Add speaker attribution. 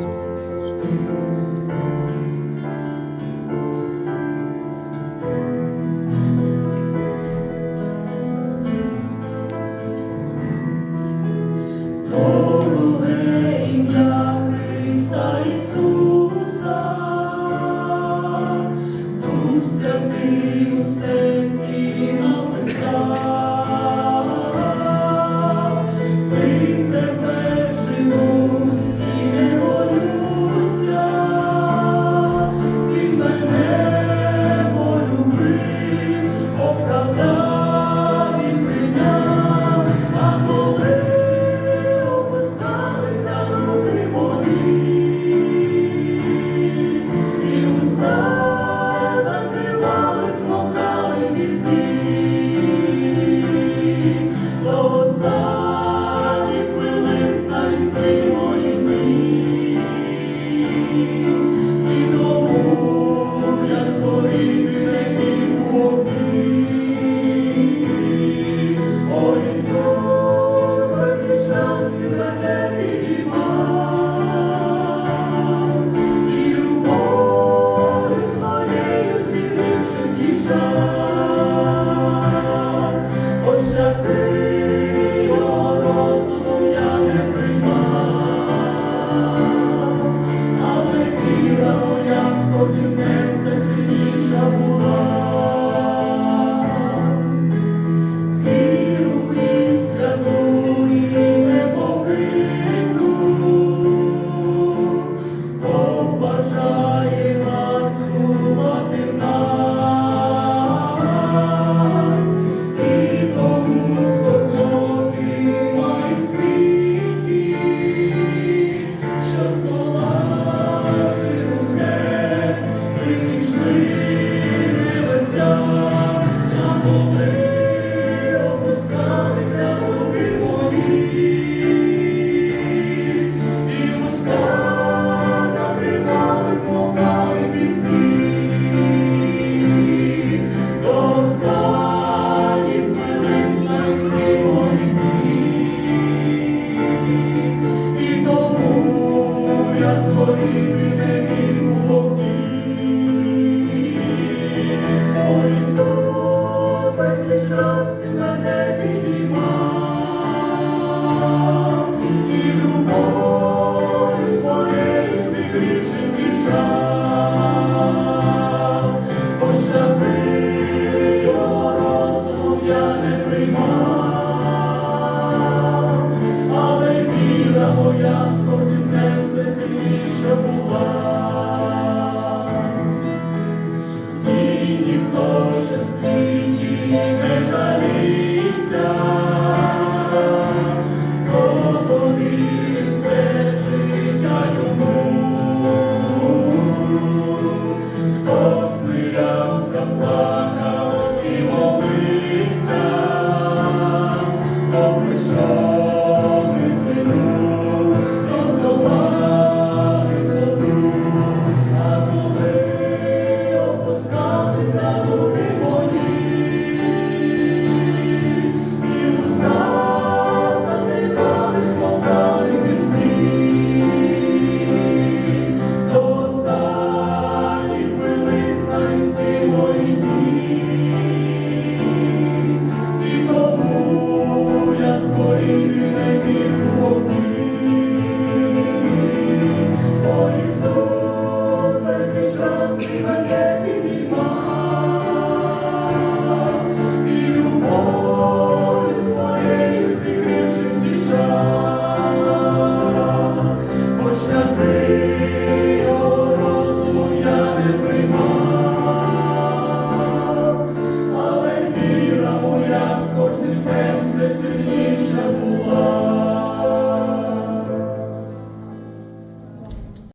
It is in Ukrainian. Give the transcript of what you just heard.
Speaker 1: します。Amen. я з кожним днем все сильніша була, і ніхто ще в світі не жалівся.